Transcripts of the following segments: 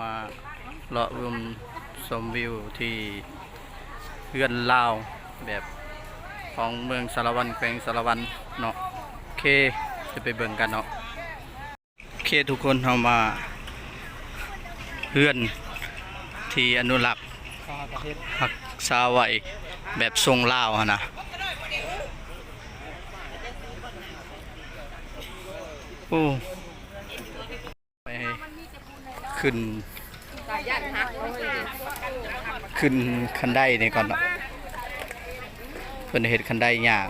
มาเลาะรวมชมวิวที่เฮือนลาวแบบของเมืองสารวันแขวงสารวันเนาะโอเคจะไปเบิ่งกันเนาะโอเคทุกคนเรามาเฮือนที่อนุรักษ์รักษาไวแบบทรงลาวอะนะโอ้ไปขึ้น ขึ้นคันไดนี่ก่อนเนาะเพิ่นเฮ็ดคันไดย่าง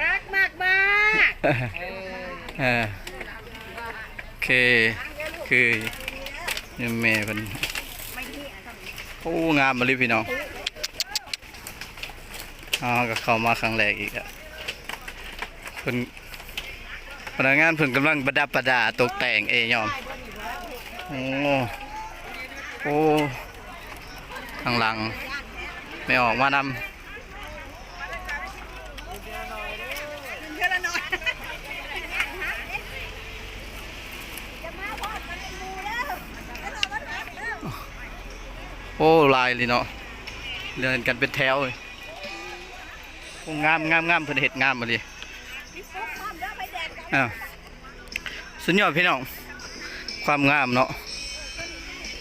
รักมากมากเออโอเค คือนี่แม่เพิ่นโอ้ งามมาเลยพี่น้อง อ๋อก็เข้ามาครั้งแรกอีกอะเพิ่นพนักงานเพิ่นกำลังประดับประดาตกแต่งเอยอมโอ้โอ้ข้างหลังไม่ออกมานำเท่าน่อยโอ้ลายเลยเนาะเดินกันเป็นแถวเลย งามงามงามเพิ่นเฮ็ดงามมาเลยอ้าวสุดยอดพี่น้อง ความงามเนาะ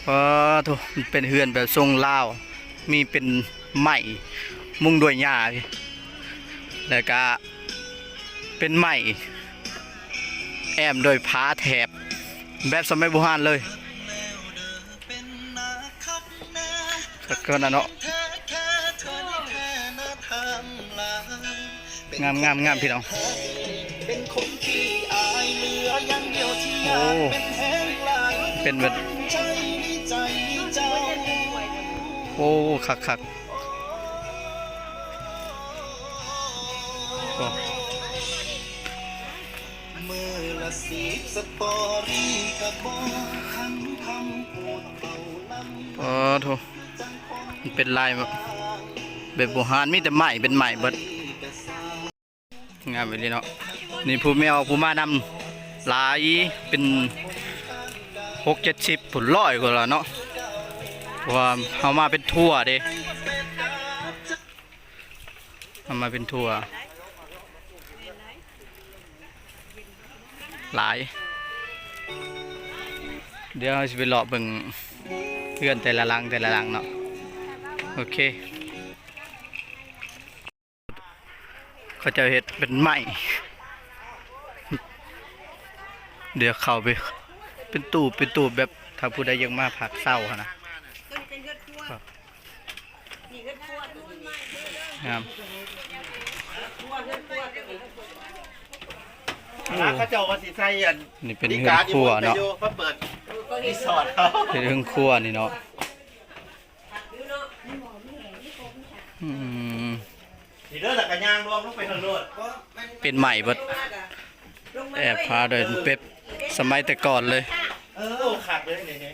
เพราะทุมันเป็นเฮือนแบบทรงลาว มีเป็นไม้มุงด้วยหญ้าพี่แล้วก็เป็นไม้แอมโดวยผ้าแถบ แบบสมัยโบราณเลยสักคนนะเนาะ งามงามงามพี่น้องเป็นคนที่อายเหลืออย่างเดียวที่โอ้เป็นแห้งลายเป็นแบบใจนี่ใจเจ้าโอ้คักคักโอ้มือละสีสตอรี่กระบอคันคำพูดเบาลำโอ้โถมันเป็นลายแบบแบบโบราณมีแต่ไม้เป็นไม้เบิดามไปเลยเนาะนี่ผู้แมวผู้มานำหลายเป็นหกเจ็ดสิบผลร้อยกว่าแล้วเนาะเพราะว่าเอามาเป็นทั่วเด้เอามาเป็นทั่วหลาย เดี๋ยวจะไปเลาะเบิ่งเพื่อนแต่ละลังแต่ละลังเนาะโอเคเขาจะเห็ด เป็นไม้เดี๋ยวเข้าไป เป็นตู้เป็นตู้แบบถ้าผู้ใดยังมาผักเศร้าหั้นนะเป็นเลือดคั่วครับนี่เลือดคั่วนู่นไม่เลือดงามคั่วเลือดคั่วตัวนี้โอ้ร้านเขาเจ้าว่าสิใส่อันนี่เป็นเฮือนครัวเนาะอยู่มาเปิดรีสอร์ทเขาเป็นเฮือนครัวนี่เนาะอืม ทีเด้อแต่กระยางรวมลงไปทางโน้นเป็นใหม่เบิดแอบพาเดินเป๊ปสมัยแต่ก่อนเลย เออขาดเลยเนี่ย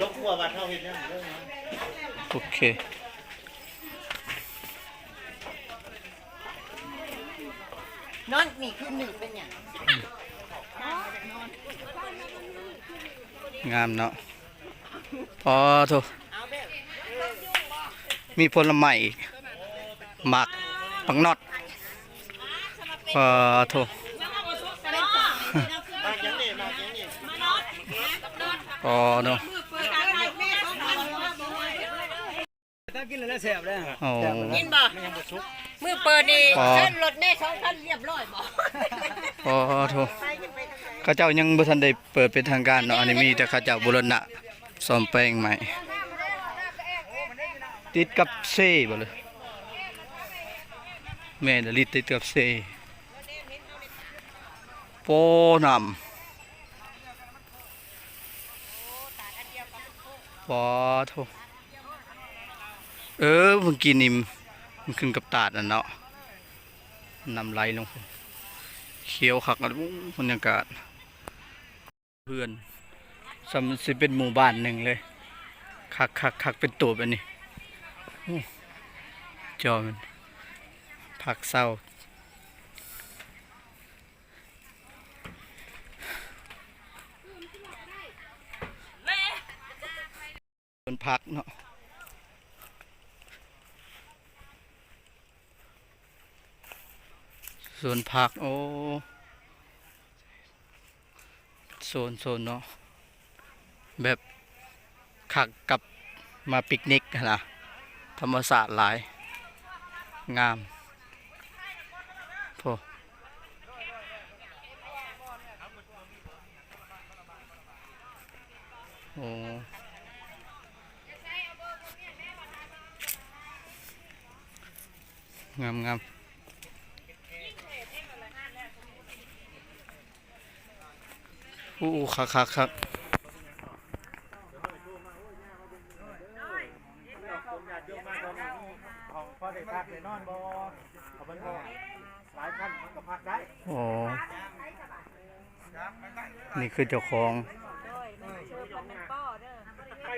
ลบครัวมาเท่าเห็นยังเรื่องนั้นโอเคนอนนี่คือหนึ่งเป็นอย่างงามเนาะพอโทมีผลไม้ หมักปังนอดพอโทมาอย่างนี้มาอย่างนี้พอเนาะกินบ่โอ้มือเปิดนี่พอเส้นรถแม่สองคันเรียบร้อยบ่พอโทเขาเจ้ายังบ่ทันได้เปิดเป็นทางการเนาะอันนี้มีแต่เขาเจ้าบุรณะซ่อมแปลงใหม่ ติดกับเซ่บ่เลย แม่นลิติดกับเซ่โปนำปอโทเออเมื่อกี้นี่มันขึ้นกับตาดน่ะเนาะนำไหลลงเขียวคักอะบรรยากาศ เพื่อนสำสิเป็นหมู่บ้านหนึ่งเลยคักคักคักเป็นตัวแบบนี้จอมัน ผักเศร้าเป็นผักเนาะส่วนผัก โอ้โซนโซนเนาะแบบขักกับมาปิกนิกนะธรรมศาสตร์หลาย งามโอ้โอ้ งามงามอู้คักคักคักของพอได้พักได้นอนบ่เอามันบ่หลายพันมันก็พักได้โอ้นี่คือเจ้าของ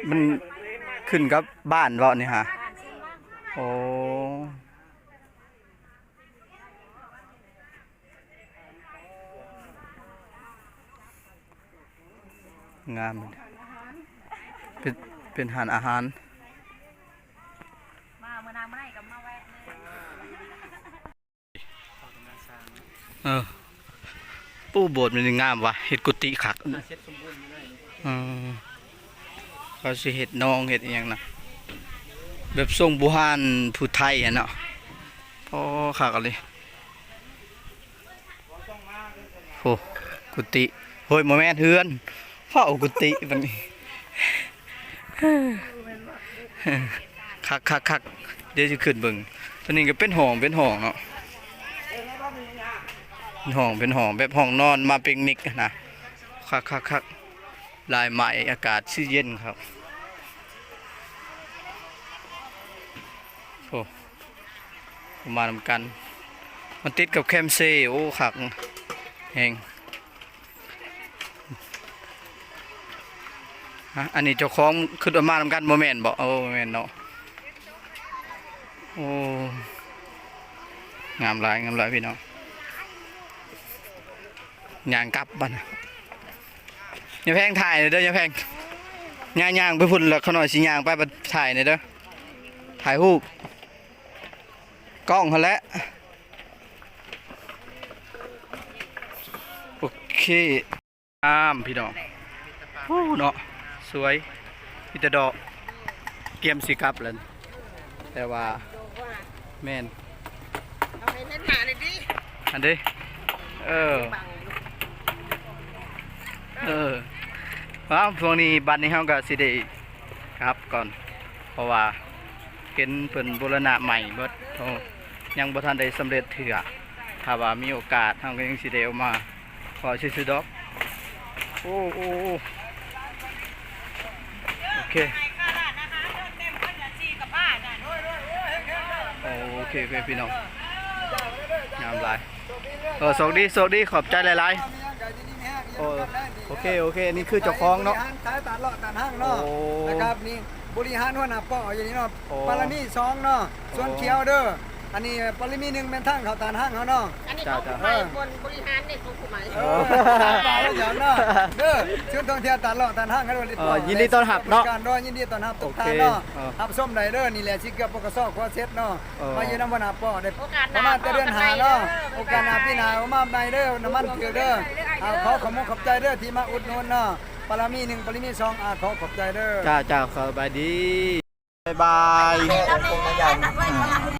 มันขึ้นกับบ้านเวาะนี่ฮะโอ้งามเลยเป็นเป็นหานอาหาร มาเมื่อนางเมื่อไหร่ก็มาแวะเลยเออปูโบสถ์มันงามว่ะเฮ็ดกุฏิคักเออ เขาสิเฮ็ดนองเฮ็ดอีหยังนะแบบทรงบุหานผู้ไทยอะเนาะพอคักอะเลยโหกุฏิโฮ้ยบ่แม่เฮือนเฝ้ากุฏิบัดนี้คักคักคักเดี๋ยวสิขึ้นเบิ่งตัวนี้ก็เป็นห้องเป็นห้องเนาะเป็นห้องเป็นห้องแบบห้องนอนมาเปิกนิกนะคักคักคัก ลายใหม่อากาศชื่อเย็นครับโอ้ประมาณกัน มันติดกับแคมเซโอ้คักแหงอันนี้เจ้าของคือประมาณกันโมเมนต์บอกโอ้โมเมนต์เนาะโอ้งามหลายงามหลายพี่น้องยางกลับบ้านะ อย่าแพงถ่ายเลยเด้ออย่าแพงย่างย่างไปพุ่นแล้วเขาหน่อยสิย่างไปบัดถ่ายหน่อยเด้อถ่ายรูปกล้องเขาแหล้วโอเคงามพี่น้องโอ้เนาะสวยมีแต่ดอกเตรียมสิกลับแล้วแต่ว่าแม่นเอาให้เล่นหนาเลยดิอันเด้เออ เออ ว้าวพวกนี้บัดนี้เฮาก็สิได้ครับก่อน เพราะว่าเห็นเพิ่นบูรณะใหม่เบิดยังบ่ทันได้สำเร็จเถื่อถ้าว่ามีโอกาสเฮาก็ยังสิได้เอามาขอซื่อดอกโอ้โอ้โอ้โอเคโอเคโอเคพี่น้องงามหลายเออสวัสดีสวัสดีขอบใจหลายๆ อ้โอเคโอเคนี่คือเจ้าของเนาะขายตาดเลาะตาดห้างเนาะโอ้นะครับนี่บริหารหัวหน้าป้ออย่างนี้เนาะโอ้ปารามีสองเนาะส่วนโอ้เขียวเด้ออันนี้ปารามีหนึ่งเป็นทางเขาตาดห้างเขาเนาะอันนี้ของผู้ใหม่บนบริหารนี่ของผู้ใหม่เออปลาแล้วอย่างเนาะเด้อชุดท่องเที่ยวตาดเลาะตาดห้างกันด้วยเออยินดีต้อนรับเนาะการด้วยยินดีต้อนรับทุกท่านโอเคเนาะเออรับส้มไดเด้อนี่แหละชิเกือบปกสอควาเซ็ตเนาะเออมาอยู่น้ำหัวหน้าป้อได้โอกาสหประน้ามาณแต่เดือนหาเนาะโอกาสหน้าพี่นาเอามาใบเด้อน้ำมันเถือเด้อ เอาขอขอบคุณขอบใจเด้อที่มาอุดหนุนเนาะปารามีหนึ่งปารามีสองอ่าขอขอบใจเด้อ จ้าจ้าสบายดี บ๊ายบาย แล้วนี่